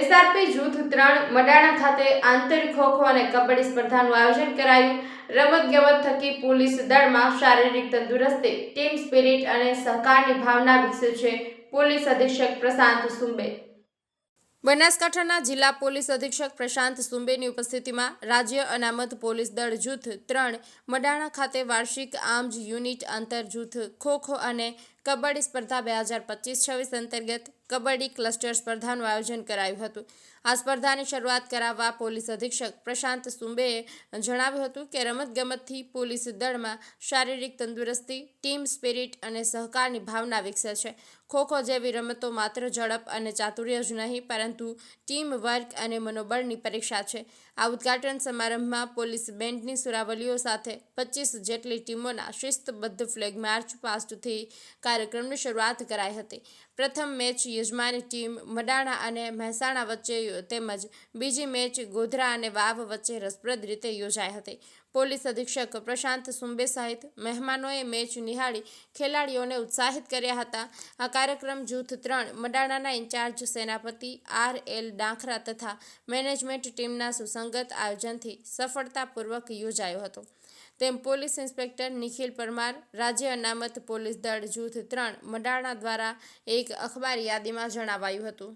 SRP જૂથ ત્રણ, મડાણા ખાતે આંતર ખોખો અને કબડ્ડી સ્પર્ધાનું આયોજન કરાયું. રમતગમત થકી પોલીસ દળમાં શારીરિક તંદુરસ્તી, ટીમ સ્પિરિટ અને સહકારની ભાવના વિકસે છે. પોલીસ અધિક્ષક પ્રશાંત સુંબે. બનાસકાંઠાના જિલ્લા પોલીસ અધિક્ષક પ્રશાંત સુંબેની ઉપસ્થિતિમાં રાજ્ય અનામત પોલીસ દળ જૂથ ત્રણ, મડાણા ખાતે વાર્ષિક આર્મ્સ યુનિટ આંતર જૂથ ખોખો અને કબડ્ડી સ્પર્ધા બે હજાર પચીસ છવ્વીસ અંતર્ગત કબડ્ડી ક્લસ્ટર સ્પર્ધાનું આયોજન કરાયું હતું. આ સ્પર્ધાની શરૂઆત કરાવવા પોલીસ અધિક્ષક પ્રશાંત સુંબેએ જણાવ્યું હતું કે રમતગમતથી પોલીસ દળમાં શારીરિક તંદુરસ્તી, ટીમ સ્પિરિટ અને સહકારની ભાવના વિકસે છે. ખોખો જેવી રમતો માત્ર ઝડપ અને ચાતુર્ય જ નહીં, પરંતુ ટીમ વર્ક અને મનોબળની પરીક્ષા છે. આ ઉદ્ઘાટન સમારંભમાં પોલીસ બેન્ડની સુરાવલીઓ સાથે પચીસ જેટલી ટીમોના શિસ્તબદ્ધ ફ્લેગ માર્ચ પાસ્ટથી કાર્યક્રમની શરૂઆત કરાઈ હતી. પ્રથમ મેચ યજમાની ટીમ મડાણા અને મહેસાણા વચ્ચે તેમજ બીજી મેચ ગોધરા અને વાવ વચ્ચે રસપ્રદ રીતે યોજાઈ હતી. પોલીસ અધિક્ષક પ્રશાંત સુંબે સહિત મહેમાનોએ મેચ નિહાળી ખેલાડીઓને ઉત્સાહિત કર્યા હતા. આ કાર્યક્રમ જૂથ ત્રણ મડાણાના incharge Senapati R L Dankhara તથા મેનેજમેન્ટ ટીમના સુસંગત આયોજનથી સફળતાપૂર્વક યોજાયો હતો. તેમ પોલીસ ઇન્સ્પેક્ટર નિખિલ પરમાર, રાજ્ય અનામત પોલીસ દળ જૂથ ત્રણ, મડાણા દ્વારા એક અખબાર યાદીમાં જણાવાયું હતું.